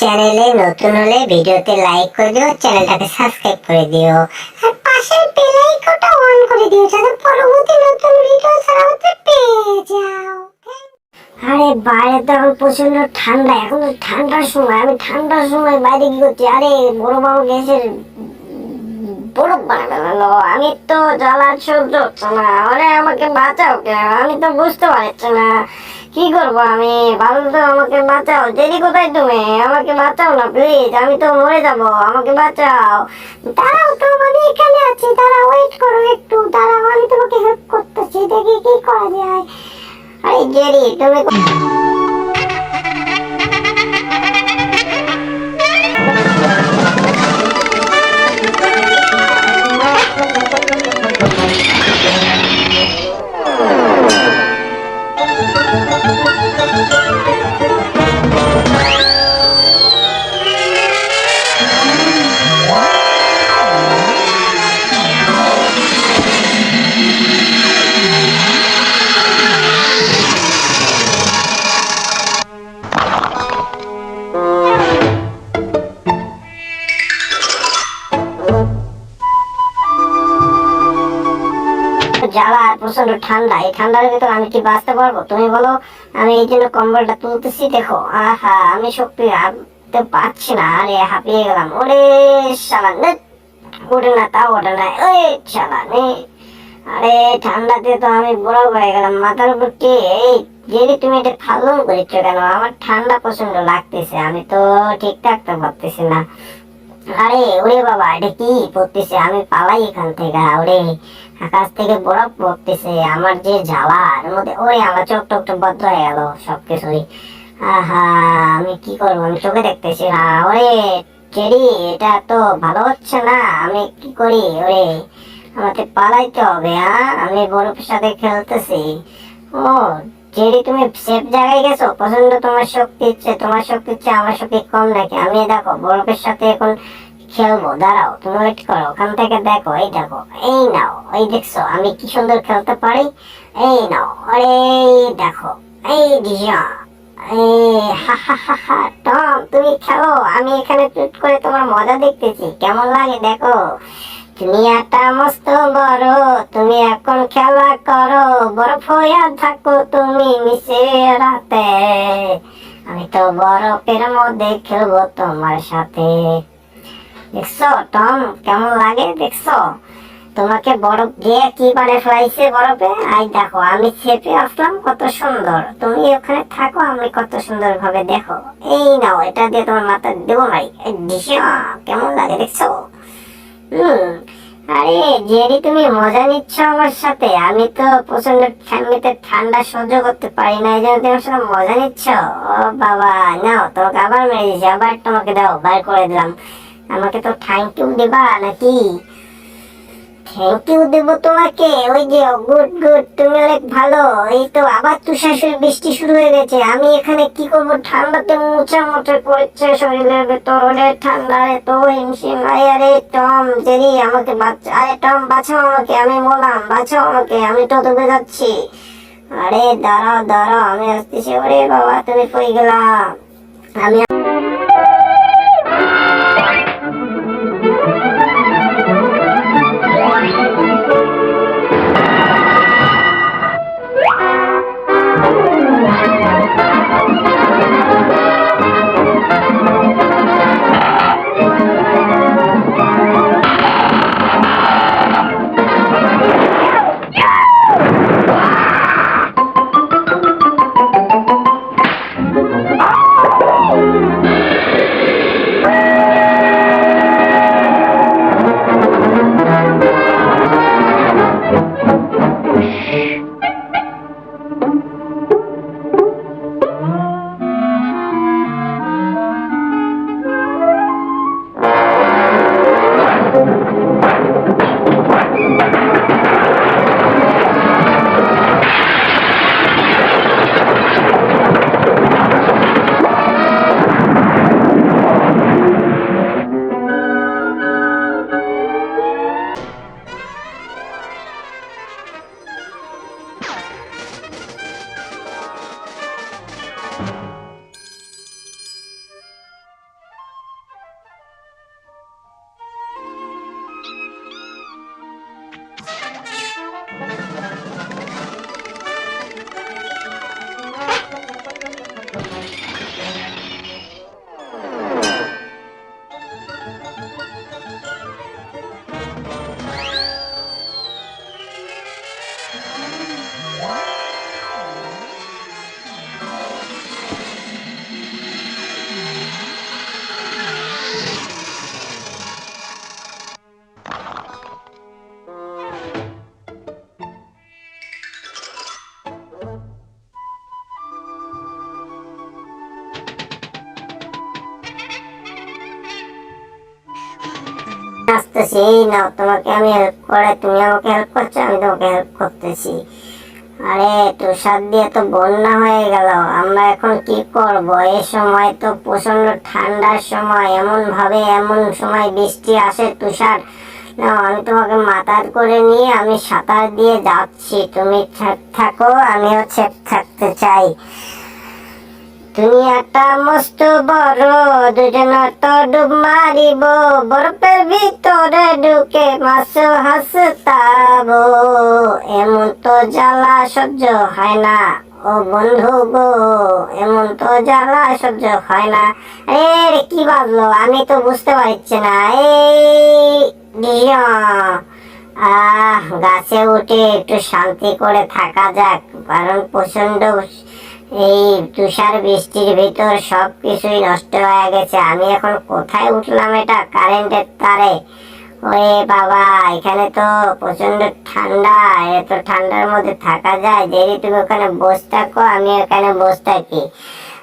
চ্যানেলে, নতুন হলে ভিডিওতে লাইক করে দিও, চ্যানেলটাকে সাবস্ক্রাইব করে দিও। আর পাশের বেল আইকনটা অন করে দিও যাতে পরবর্তী নতুন ভিডিও ছাড়া পেয়ে যাও। আরে বাইরে তো এখন প্রচণ্ড ঠান্ডা, এখন তো ঠান্ডার সময়, আমি ঠান্ডার সময় বাইরে কি করছি? আরে বড় বাবু গেছে বরফ বানানো, আমি তো জ্বালা সহ্য হচ্ছে না। আরে আমাকে বাঁচাও কে আমি তো বুঝতে পারছি না। কি করব আমি? ভালো তো আমাকে বাঁচাও। দেরি কোথায় তুমি? আমাকে বাঁচাও না প্লিজ আমি তো মরে যাব। আমাকে বাঁচাও। দাঁড়াও তো, আমি এখানে আছি। দাঁড়া ওয়েট করো একটু। দাঁড়াও, আমি তোমাকে হেল্প করতেছি। দেখি কি করা যায়। আরে জেরি, তুমি জ্বালা আর প্রচণ্ড ঠান্ডা। এই ঠান্ডার ভিতর আমি কি বাঁচতে পারব? তুমি বলো, আমি এই জন্য কম্বলটা তুলতেছি, দেখো। আহা, আমি শক্তি আনতে পারছি না। আরে, হাঁপিয়ে গেলাম। ওরে, শালা ওঠে না তা ওঠে না। ওই শালা আরে ঠান্ডাতে তো আমি বড় হয়ে গেলাম। মাথার উপর কি? এই, যদি তুমি এটা ফালন করিচ্ছ কেন? আমার ঠান্ডা প্রচণ্ড লাগতেছে। আমি তো ঠিক থাকতে পারতেছি না। আরে, ওরে বাবা, এটা কি পড়তেছে? আমি পালাই এখান থেকে, ওরে। আকাশ থেকে বরফ পড়তেছে, আমার যে জ্বালা, এর মধ্যে ওরে আমার চোখ টোক টোক বদ্ধ হয়ে গেল সবকিছুই। আহা, আমি কি করব? আমি চোখে দেখতেছি না। ওরে চেরি এটা তো ভালো হচ্ছে না। আমি কি করি, ওরে? আমাকে পালাইতে হবে আমি বরফের সাথে খেলতেছি। ও জেরি তুমি সেফ জায়গায় গেছো পছন্দ তোমার শক্তি ইচ্ছে তোমার শক্তি ইচ্ছে আমার শক্তি কম নাকি আমি দেখো, বরফের সাথে এখন খেলব, দাঁড়াও, তুমি ওয়েট করো, ওখান থেকে দেখো, এই দেখো, এই নাও, এই দেখছ, আমি কি সুন্দর খেলতে পারি? এই নাও, আরে দেখো, এই ডিজা এই হা হা হা হা, টম, তুমি খেলো, আমি এখানে চুট করে তোমার মজা দেখতেছি, কেমন লাগে দেখো। তুমি একটা মস্ত বড়, তুমি এখন খেলা করো। বরফ হইয়া থাকো তুমি মিশে রাতে। আমি তো বরফের মধ্যে খেলব তোমার সাথে। দেখছ, টম, কেমন লাগে? দেখছ? তোমাকে বরফ দিয়ে কি বানিয়ে ফেলাইছে বরফে? আই দেখো, আমি চেপে আসলাম, কত সুন্দর। তুমি ওখানে থাকো, আমি কত সুন্দর ভাবে দেখো। এই নাও, এটা দিয়ে তোমার মাথা দেবো ভাই। কেমন লাগে, দেখছ? হুম। আরে, জেরি, তুমি মজা নিচ্ছ আমার সাথে। আমি তো প্রচণ্ড ফ্যামিলিতে ঠান্ডা সহ্য করতে পারি না, এই জন্য তুমি আমার সাথে মজা নিচ্ছ? ও বাবা, নাও, তোমাকে আবার মেরে দিয়েছি, আবার তোমাকে দাও, বার করে দিলাম। আমাকে তো থ্যাংক ইউ দেবা, নাকি? থ্যাংক দেবো তোমাকে, ওই যে গুড গুড তুমি অনেক ভালো। এই তো আবার তুষার বৃষ্টি শুরু হয়ে গেছে। আমি এখানে কি করব? ঠান্ডাতে মোচা মোচা পড়ছে শরীরের ঠান্ডা রে তো, হিমশিম। আরে আরে, টম, জেরি, আমাকে বাচ্চা আরে, টম, বাঁচাও আমাকে। আমি বললাম বাঁচাও আমাকে। আমি তো ডুবে যাচ্ছি। আরে, দাঁড়াও দাঁড়াও, আমি আসতেছি। ওরে বাবা, তুমি কই গেলাম আমি করতেছি নাও তোমাকে আমি হেল্প করে, তুমি আমাকে হেল্প করছ, আমি তোমাকে হেল্প করতেছি। আরে, তুষার দিয়ে তো বন্যা হয়ে গেল, আমরা এখন কি করব? এই সময় তো প্রচণ্ড ঠান্ডার সময়, এমন ভাবে এমন সময় বৃষ্টি আসে তুষার। না, আমি তোমাকে মাথার করে নিয়ে আমি সাঁতার দিয়ে যাচ্ছি, তুমি থাকো আমিও ঠিক থাকতে চাই। দুনিয়াটা মস্ত বড় দুজন তো ডুব মারিব। বরফের ভিতরে ঢুকে মাছ হাসতাবো। এমন তো জ্বালা সহ্য হয় না ও বন্ধু গো এমন তো জ্বালা সহ্য হয় না। এ রে, কি বাজলো আমি তো বুঝতে পারছি না। এই। আহ গাছে উঠে একটু শান্তি করে থাকা যাক কারণ প্রচণ্ড এই তুষার বৃষ্টির ভিতর সব কিছুই নষ্ট হয়ে গেছে। আমি এখন কোথায় উঠলাম এটা? কারেন্টের তারে। ওরে বাবা, এখানে তো প্রচণ্ড ঠান্ডা। এত ঠান্ডার মধ্যে থাকা যায়। যেহেতু তুমি ওখানে বসে থাকো, আমি এখানে বসে থাকি।